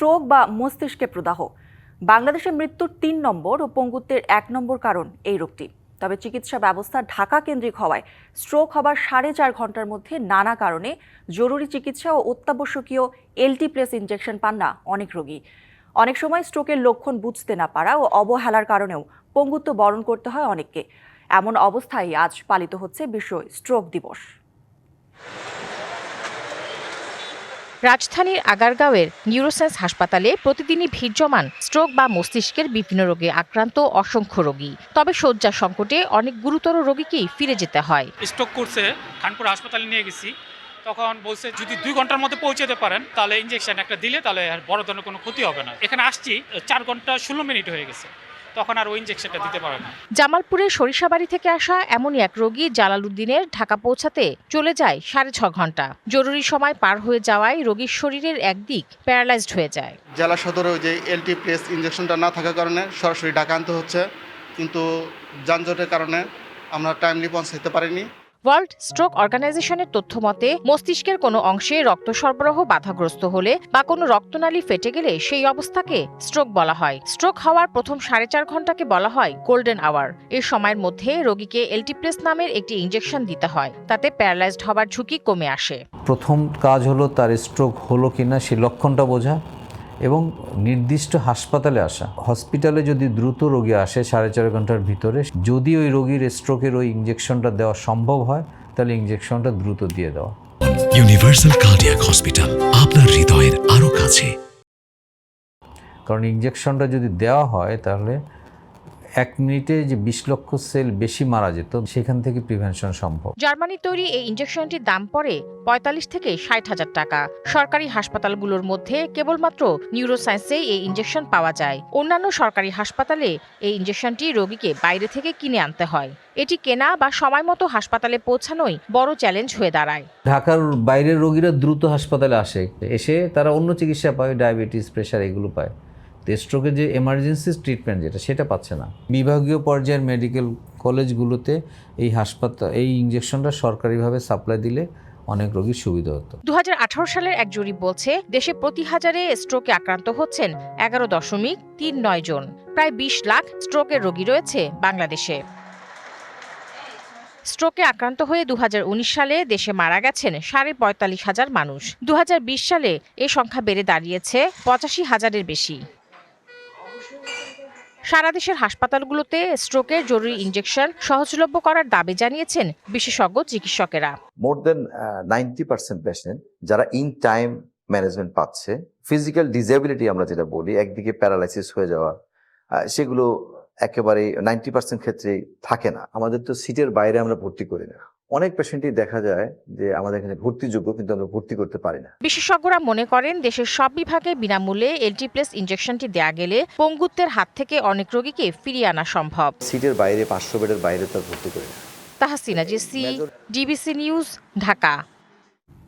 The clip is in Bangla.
স্ট্রোক বা মস্তিষ্কে প্রদাহ। বাংলাদেশে মৃত্যুর তিন নম্বর ও পঙ্গুত্বের এক নম্বর কারণ এই রোগটি। তবে চিকিৎসা ব্যবস্থা ঢাকা কেন্দ্রিক হওয়ায় স্ট্রোক হবার সাড়ে চার ঘণ্টার মধ্যে নানা কারণে জরুরি চিকিৎসা ও অত্যাবশ্যকীয় এলটিপ্লেস ইনজেকশন পান না অনেক রোগী। অনেক সময় স্ট্রোকের লক্ষণ বুঝতে না পারা ও অবহেলার কারণেও পঙ্গুত্ব বরণ করতে হয় অনেককে। এমন অবস্থায় আজ পালিত হচ্ছে বিশ্ব স্ট্রোক দিবস। রাজধানীর আগারগাঁওয়ের নিউরোসায়েন্স হাসপাতালে প্রতিদিনই ভিড় জমান স্ট্রোক বা মস্তিষ্কের বিভিন্ন রোগে আক্রান্ত অসংখ্য রোগী। তবে শয্যা সংকটে অনেক গুরুতর রোগীকেই ফিরে যেতে হয়। স্ট্রোক করছে, খানপুর হাসপাতালে নিয়ে গেছি। তখন বলছে, যদি দুই ঘণ্টার মধ্যে পৌঁছাতে পারেন, তাহলে ইঞ্জেকশন একটা দিলে তাহলে আর বড় ধরনের কোনো ক্ষতি হবে না। এখানে আসছি, চার ঘণ্টা ষোলো মিনিট হয়ে গেছে। তখন আর ওই ইঞ্জেকশনটা দিতে পারে না। জামালপুরের সরিষাবাড়ি থেকে আসা এমনই এক রোগী জালালউদ্দিনের ঢাকা পৌঁছাতে চলে যায় সাড়ে ছ ঘণ্টা। জরুরি সময় পার হয়ে যাওয়ায় রোগীর শরীরের একদিক প্যারালাইজড হয়ে যায়। জেলা সদরে ওই যে এলটি প্রেস ইঞ্জেকশনটা না থাকার কারণে সরাসরি ঢাকা আনতে হচ্ছে। কিন্তু যানজটের কারণে আমরা টাইমলি পৌঁছাতে পারিনি। ওয়ার্ল্ড স্ট্রোক অর্গানাইজেশনের তথ্য মতে, মস্তিষ্কের কোনো অংশে রক্ত সরবরাহ বাধাগ্রস্ত হলে বা কোনো রক্তনালী ফেটে গেলে সেই অবস্থাকে স্ট্রোক বলা হয়। স্ট্রোক হওয়ার প্রথম সাড়ে চার ঘন্টাকে বলা হয় গোল্ডেন আওয়ার। এই সময়ের মধ্যে রোগীকে এলটিপ্লেস নামের একটি ইঞ্জেকশন দিতে হয়, তাতে প্যারালাইজড হবার ঝুঁকি কমে আসে। প্রথম কাজ হলো তার স্ট্রোক হলো কিনা সেই লক্ষণটা বোঝা। এবং নির্দিষ্ট হাসপাতালে আসা। হসপিটালে যদি দ্রুত রোগী আসে সাড়ে চার ঘণ্টার ভিতরে যদি ওই রোগীর স্ট্রোকের ওই ইঞ্জেকশনটা দেওয়া সম্ভব হয় তাহলে ইঞ্জেকশনটা দ্রুত দিয়ে দেওয়া ইউনিভার্সাল কার্ডিয়াক হসপিটাল আপনার হৃদয়ের আরও কাছে। কারণ ইঞ্জেকশনটা যদি দেওয়া হয় তাহলে এক মিনিটে যে বিশ লক্ষ সেল বেশি মারা যেত সেখান থেকে প্রিভেনশন সম্ভব। জার্মানি তৈরি এই ইঞ্জেকশনটির দাম পড়ে পঁয়তাল্লিশ থেকে ষাট হাজার টাকা। সরকারি হাসপাতালগুলোর মধ্যে কেবলমাত্র নিউরোসায়েন্সে এই ইঞ্জেকশন পাওয়া যায়। অন্যান্য সরকারি হাসপাতালে এই ইঞ্জেকশনটি রোগীকে বাইরে থেকে কিনে আনতে হয়। এটি কেনা বা সময় মতো হাসপাতালে পৌঁছানোই বড় চ্যালেঞ্জ হয়ে দাঁড়ায়। ঢাকার বাইরের রোগীরা দ্রুত হাসপাতালে আসে। এসে তারা অন্য চিকিৎসা পায় ডায়াবেটিস প্রেশার এগুলো পায়। তো স্ট্রোকের যে এমার্জেন্সি ট্রিটমেন্ট যেটা, সেটা পাচ্ছে না। বিভাগীয় পর্যায়ের মেডিকেল কলেজগুলোতে এই হাসপাতাল, এই ইঞ্জেকশনটা সরকারিভাবে সাপ্লাই দিলে অনেক রোগীর সুবিধা হতো। দু হাজার আঠারো সালের এক জরিপ বলছে, দেশে প্রতি হাজারে স্ট্রোকে আক্রান্ত হচ্ছেন এগারো দশমিক তিন নয় জন। প্রায় বিশ লাখ স্ট্রোকের রোগী রয়েছে বাংলাদেশে। স্ট্রোকে আক্রান্ত হয়ে দু হাজার উনিশ সালে দেশে মারা গেছেন সাড়ে পঁয়তাল্লিশ হাজার মানুষ। দু হাজার বিশ সালে এ সংখ্যা বেড়ে দাঁড়িয়েছে পঁচাশি হাজারের বেশি। সারা দেশের হাসপাতালগুলোতে স্ট্রোকের জরুরি ইনজেকশন সহজলভ্য করার দাবি জানিয়েছেন বিশেষজ্ঞ চিকিৎসকেরা। More than ninety percent patient যারা ইন টাইম ম্যানেজমেন্ট পাচ্ছে ফিজিক্যাল ডিসেবিলিটি আমরা যেটা বলি, একদিকে প্যারালাইসিস হয়ে যাওয়া সেগুলো একেবারে নাইনটি পার্সেন্ট ক্ষেত্রে থাকে না। আমাদের তো সিটের বাইরে আমরা ভর্তি করি না। অনেক পেশেন্টই দেখা যায় যে আমাদের এখানে ভর্তিযোগ্য কিন্তু আমরা ভর্তি করতে পারি না। বিশেষজ্ঞরা মনে করেন দেশের সব বিভাগে বিনামূল্যে এলটিপ্লেস ইনজেকশনটি দেয়া গেলে পঙ্গুত্বের হাত থেকে অনেক রোগীকে ফিরিয়ে আনা সম্ভব। সিটের বাইরে পাঁচশো বেডের বাইরে তার ভর্তি করে না। তাহসিনা জেসি ডিবিসি নিউজ ঢাকা।